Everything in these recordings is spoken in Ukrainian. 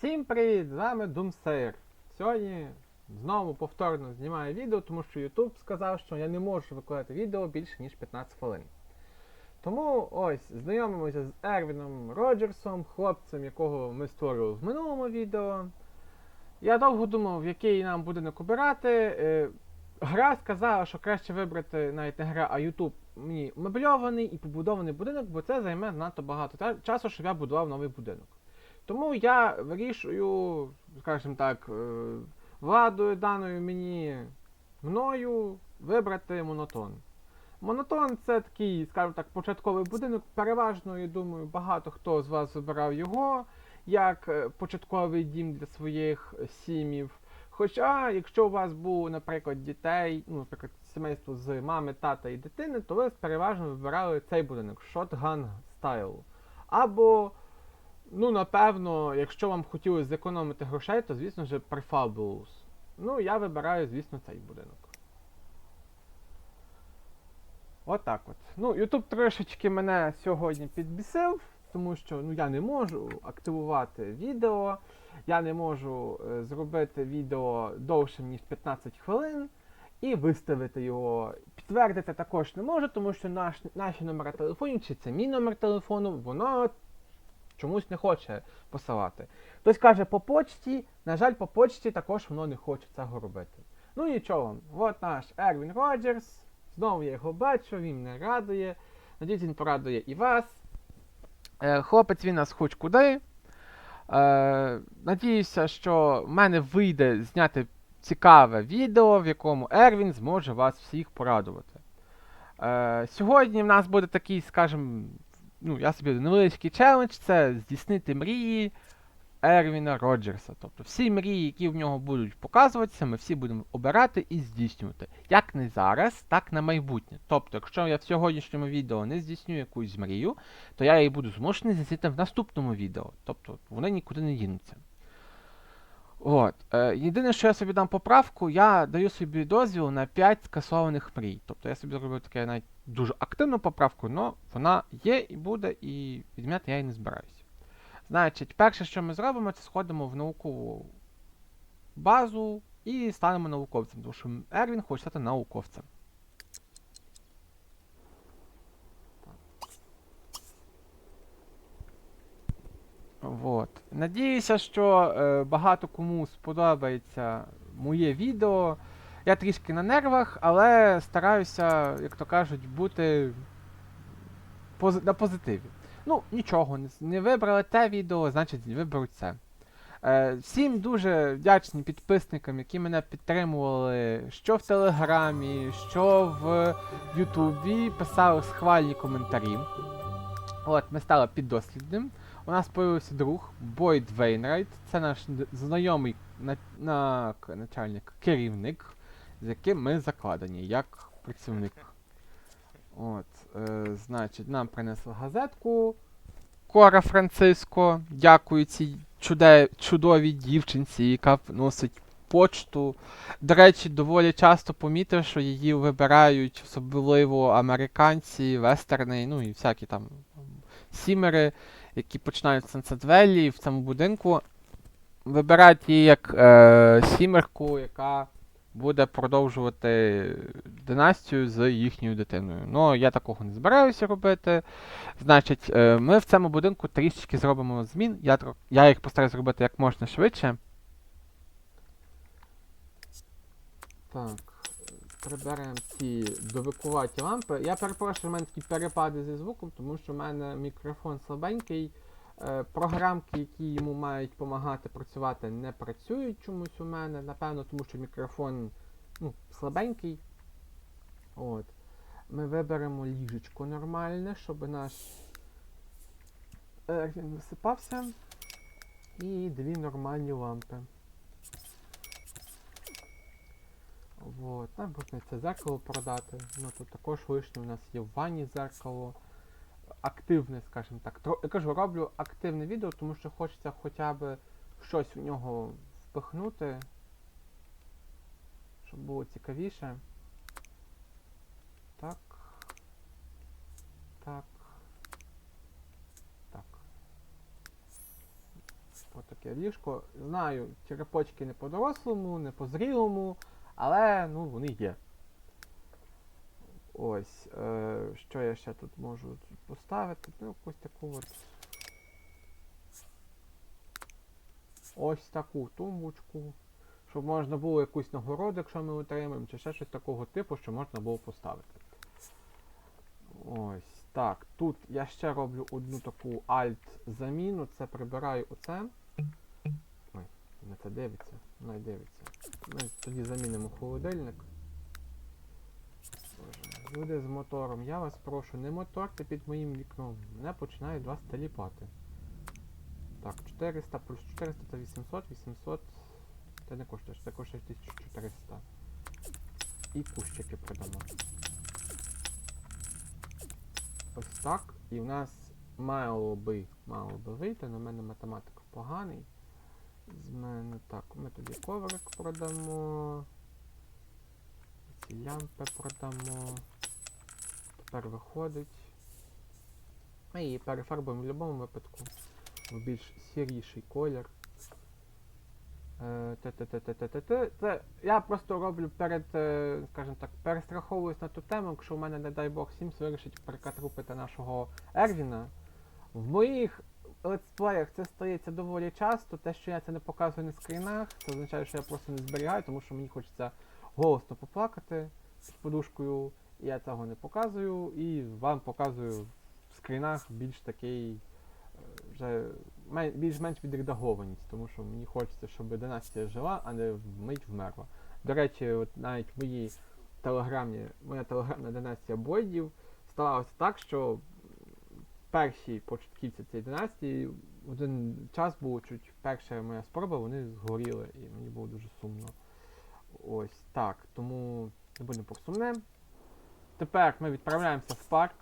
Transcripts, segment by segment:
Всім привіт! З вами Doomsayer. Сьогодні знову повторно знімаю відео, тому що YouTube сказав, що я не можу викладати відео більше ніж 15 хвилин. Тому ось знайомимося з Ервіном Роджерсом, хлопцем, якого ми створювали в минулому відео. Я довго думав, який нам будинок обирати. Е, Гра сказала, що краще вибрати навіть не гра, а YouTube мені мебльований і побудований будинок, бо це займе надто багато часу, щоб я будував новий будинок. Тому я вирішую, скажімо так, е, владою даною мені мною вибрати монотон. Монотон це такий, скажімо так, початковий будинок. Переважно, я думаю, багато хто з вас вибирав його як е, початковий дім для своїх сімів. Хоча, якщо у вас було, наприклад, дітей, ну, наприклад, сімейство з мами, тата і дитини, то ви переважно вибирали цей будинок Shotgun Style. Або Ну, напевно, якщо вам хотілося зекономити грошей, то звісно ж Prefabulous. Ну, я вибираю, звісно, цей будинок. Отак от. Ну, YouTube трошечки мене сьогодні підбісив, тому що ну, я не можу активувати відео, я не можу е, зробити відео довшим, ніж 15 хвилин, і виставити його. Підтвердити також не можу, тому що наш, наші номери телефонів, чи це мій номер телефону, воно чомусь не хоче посилати. Хтось каже по почті, на жаль, по почті також воно не хоче цього робити. Ну нічого, от наш Ервін Роджерс. Знову я його бачу, він мене радує. Надіюсь, він порадує і вас. Е, хлопець він нас хоч куди. Е, надіюся, що в мене вийде зняти цікаве відео, в якому Ервін зможе вас всіх порадувати. Е, сьогодні в нас буде такий, скажімо, ну, я собі невеличкий челендж це здійснити мрії Ервіна Роджерса. Тобто всі мрії, які в нього будуть показуватися, ми всі будемо обирати і здійснювати. Як не зараз, так на майбутнє. Тобто, якщо я в сьогоднішньому відео не здійсню якусь мрію, то я її буду змушений здійснити в наступному відео. Тобто вони нікуди не дінуться. От. Е, єдине, що я собі дам поправку, я даю собі дозвіл на 5 скасованих мрій. Тобто я собі зробив таке навіть дуже активну поправку, але вона є і буде, і відміняти я її не збираюся. Значить, перше, що ми зробимо, це сходимо в наукову базу і станемо науковцем, тому що Ервін хоче стати науковцем. Вот. Надіюся, що е, багато кому сподобається моє відео. Я трішки на нервах, але стараюся, як то кажуть, бути пози- на позитиві. Ну, нічого, не, вибрали те відео, значить виберуть це. Е, всім дуже вдячні підписникам, які мене підтримували що в Телеграмі, що в Ютубі, писали схвальні коментарі. От, ми стали піддослідним. У нас появився друг Бойд Вейнрайт. Це наш знайомий на, на, начальник, керівник, з яким ми закладені як працівник. От, е, значить, нам принесли газетку. Кора Франциско. Дякую цій чуде, чудовій дівчинці, яка носить почту. До речі, доволі часто помітив, що її вибирають особливо американці, вестерни, ну і всякі там сімери, які починають з Sunset Valley в цьому будинку. Вибирають її як е, сімерку, яка буде продовжувати династію з їхньою дитиною. Ну, я такого не збираюся робити. Значить, е, ми в цьому будинку трішечки зробимо змін. Я, я їх постараюсь зробити як можна швидше. Так, приберемо ці довикуваті лампи. Я перепрошую, у мене такі перепади зі звуком, тому що в мене мікрофон слабенький. Е, програмки, які йому мають допомагати працювати, не працюють чомусь у мене. Напевно, тому що мікрофон ну, слабенький. От. Ми виберемо ліжечко нормальне, щоб наш він висипався. І дві нормальні лампи. Нам можна це зеркало продати. Ну тут також лишнє у нас є в ванні зеркало. Активне, скажімо так. Я кажу, роблю активне відео, тому що хочеться хоча б щось в нього впихнути. Щоб було цікавіше. Так. Так. Так. От таке ліжко. Знаю, черепочки не по-дорослому, не по-зрілому, але ну, вони є. Ось, е, що я ще тут можу поставити? Ну, якусь таку от. Ось таку тумбочку. Щоб можна було якусь нагороду, якщо ми отримаємо, чи ще щось такого типу, що можна було поставити. Ось так. Тут я ще роблю одну таку альт-заміну. Це прибираю оце. Ой, не це дивиться, не дивиться. Ми тоді замінимо холодильник. Люди з мотором, я вас прошу, не моторте під моїм вікном. Мене починають вас таліпати. Так, 400 плюс 400 це 800, 800. Це не коштує, це коштує 1400. І кущики продамо. Ось так. І в нас мало би, мало би вийти, але в мене математик поганий. З мене так, ми тоді коврик продамо. Ці лямпи продамо. Тепер виходить. Її перефарбуємо в будь-якому випадку в більш сіріший колір. Е. Це я просто роблю перед, е, скажімо так, перестраховуюсь на ту тему, якщо в мене, не дай Бог, Sims вирішить перекатрупити нашого Ервіна. В моїх летсплеях це стається доволі часто. Те, що я це не показую на скрінах, це означає, що я просто не зберігаю, тому що мені хочеться голосно поплакати з подушкою. Я цього не показую і вам показую в скрінах більш такий е, вже більш-менш відредагованість, тому що мені хочеться, щоб династія жила, а не вмить вмерла. До речі, от навіть в моїй телеграмі, моя телеграмна династія Бойдів сталося так, що перші початківці цієї династії один час було чуть перша моя спроба, вони згоріли, і мені було дуже сумно. Ось так. Тому не будемо про. Тепер ми відправляємося в парк.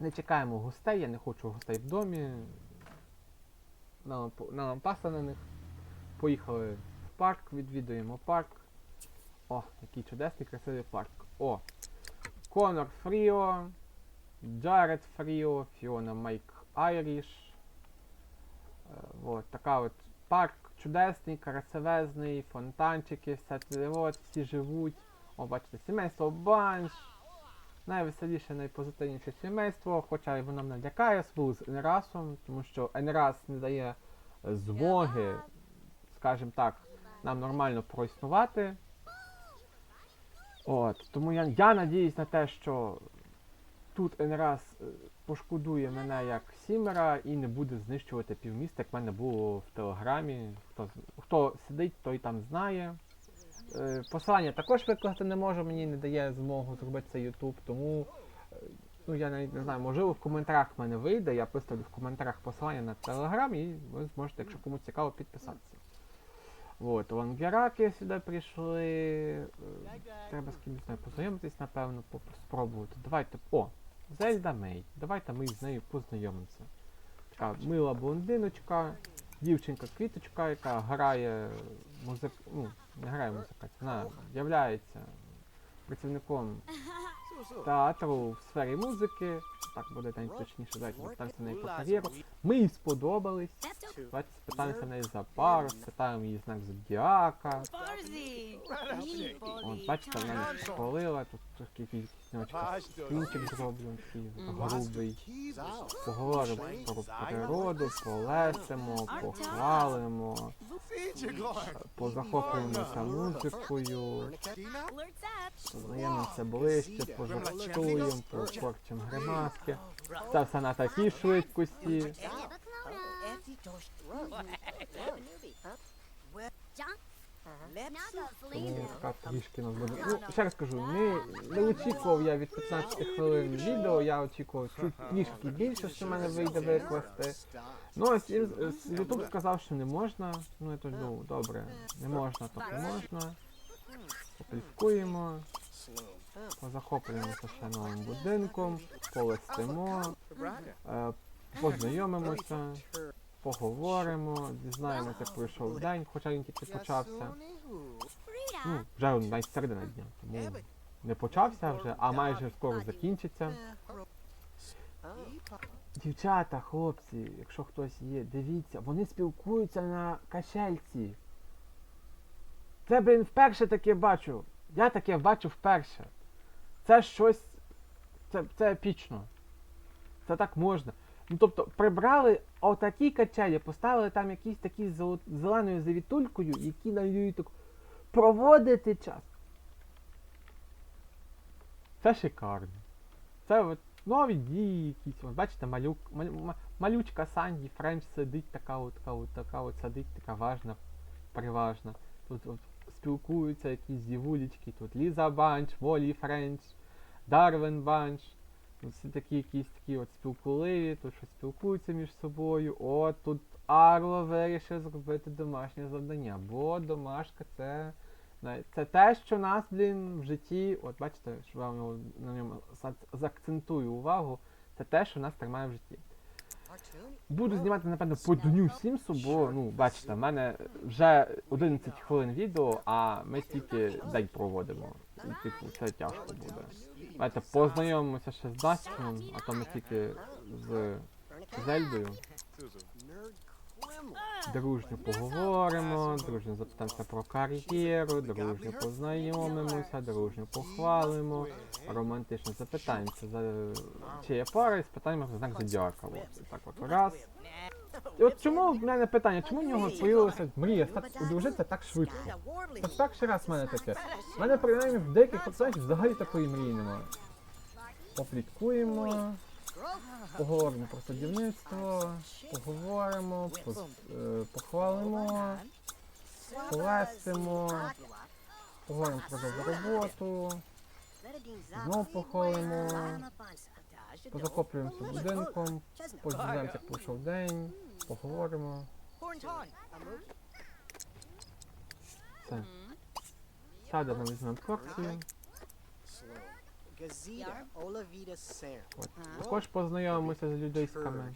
Не чекаємо гостей, я не хочу гостей в домі. По- на них. Поїхали в парк, відвідуємо парк. О, який чудесний, красивий парк. О! Конор Фріо, Джаред Фріо, Фіона Майк Айріш. Е, от, така от парк чудесний, красивезний, фонтанчики, все це от, всі живуть. О, бачите, сімейство Банш. Найвеселіше, найпозитивніше сімейство, хоча й воно мене лякає, особливо з Енерасом, тому що Енерас не дає змоги, скажімо так, нам нормально проіснувати. От, тому я, я надіюсь на те, що тут Енерас е, пошкодує мене як Сімера і не буде знищувати півміста, як в мене було в Телеграмі. Хто, хто сидить, той там знає. Е, Посилання також викласти не можу, мені не дає змогу зробити це YouTube, тому е, ну я навіть не знаю, можливо в коментарях в мене вийде, я поставлю в коментарях посилання на Telegram і ви зможете, якщо комусь цікаво, підписатися. От, лангераки сюди прийшли. Треба з кимось познайомитись, напевно, спробувати. Давайте. О! Зельда Мей. Давайте ми з нею познайомимося. Така мила блондиночка, дівчинка-квіточка, яка грає музик... ну, не грає музика, вона являється працівником театру в сфері музики. Так буде точніше, давайте спитаємося на неї про кар'єру. Ми їй сподобались. Давайте спитаємося в неї за пару, спитаємо її знак зодіака. От, бачите, вона не похвалила, тут трохи якийсь скрінчик зроблю, такий грубий. Поговоримо про природу, полесимо, похвалимо, позахоплюємося музикою, познайомимося ближче, пожартуємо, покорчимо гримаски. Це все на такій швидкості. Тому така трішки нас буде. Ну, ще раз кажу, не, не очікував я від 15 хвилин відео, я очікував чуть трішки більше, що в мене вийде викласти. Ну з- YouTube сказав, що не можна. Ну я тут ну, добре, не можна, то не можна. Поплівкуємо, позахоплюємося ще новим будинком, полистимо, е, познайомимося, поговоримо, дізнаємося, як пройшов день, хоча він тільки почався. Ну, вже навіть середина дня, тому не почався вже, а майже скоро закінчиться. Дівчата, хлопці, якщо хтось є, дивіться, вони спілкуються на качельці. Це, блін, вперше таке бачу. Я таке бачу вперше. Це щось. Це, це епічно. Це так можна. Ну тобто прибрали отакі качелі, поставили там якісь такі з зеленою завітулькою, які дають так проводити час. Це шикарно. Це от нові дії якісь. От бачите, малюк, малю- ма- малючка Санді Френч сидить така от, така от, така от сидить, така важна, приважна. Тут от спілкуються якісь дівулечки, тут Ліза Банч, Молі Френч, Дарвин Банч. Тут всі такі якісь такі от спілкуливі, тут щось спілкуються між собою. О, тут Арло вирішив зробити домашнє завдання. Бо домашка це. Це те, що нас, блін, в житті, от бачите, що я на ньому заакцентую увагу, це те, що нас тримає в житті. Буду знімати, напевно, по дню Сімсу, бо, ну, бачите, в мене вже 11 хвилин відео, а ми тільки день проводимо. І, типу, це тяжко буде. Давайте познайомимося ще з Дастіном, а то ми тільки з Зельдою. Дружньо поговоримо, дружньо запитаємося про кар'єру, дружньо познайомимося, дружньо похвалимо, романтично запитаємося, за чи є пара, і спитаємо про знак зодіака. От, так от раз. І от чому в мене питання, чому в нього появилася мрія так одружитися так швидко? Це перший раз в мене таке. У мене принаймні в деяких персонажів взагалі такої мрії немає. Попліткуємо, поговоримо про садівництво, поговоримо, е, похвалимо, полестимо, поговоримо про роботу, знову похвалимо, позахоплюємося будинком, подізнаємося, як пройшов день, поговоримо. Все. Сядемо, візьмемо порцію. От. Також познайомимося з людейськами.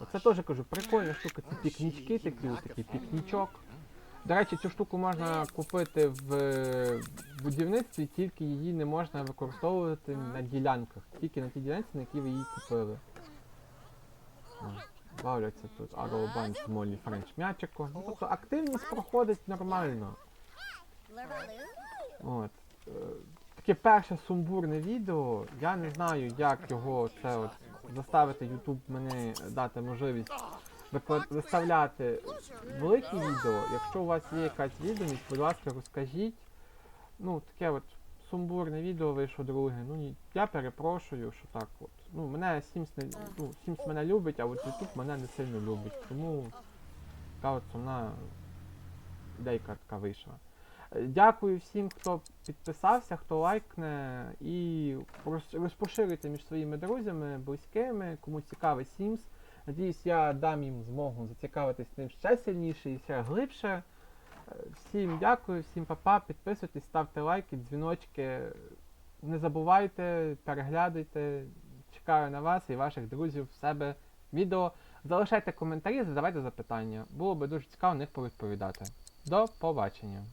Оце теж кажу, прикольна штука, ці пікнічки такі, такий пікнічок. До речі, цю штуку можна купити в е, будівництві, тільки її не можна використовувати на ділянках. Тільки на тій ділянці, на якій ви її купили. Бавляться тут Арроу Молі Френч м'ячиком. Ну, тобто активність проходить нормально. От. Таке перше сумбурне відео. Я не знаю, як його це от заставити YouTube мені дати можливість виставляти великі відео. Якщо у вас є якась відомість, будь ласка, розкажіть. Ну, таке от сумбурне відео вийшло друге. Ну я перепрошую, що так от. Ну, мене Sims не ну, Sims мене любить, а от YouTube мене не сильно любить. Тому така от сумна ідейка така вийшла. Дякую всім, хто підписався, хто лайкне і розпоширюйте між своїми друзями, близькими, кому цікавий Sims. Надіюсь, я дам їм змогу зацікавитись ним ще сильніше і ще глибше. Е, Всім дякую, всім па-па, підписуйтесь, ставте лайки, дзвіночки. Не забувайте, переглядуйте. Чекаю на вас і ваших друзів в себе відео. Залишайте коментарі, задавайте запитання. Було би дуже цікаво на них повідповідати. До побачення.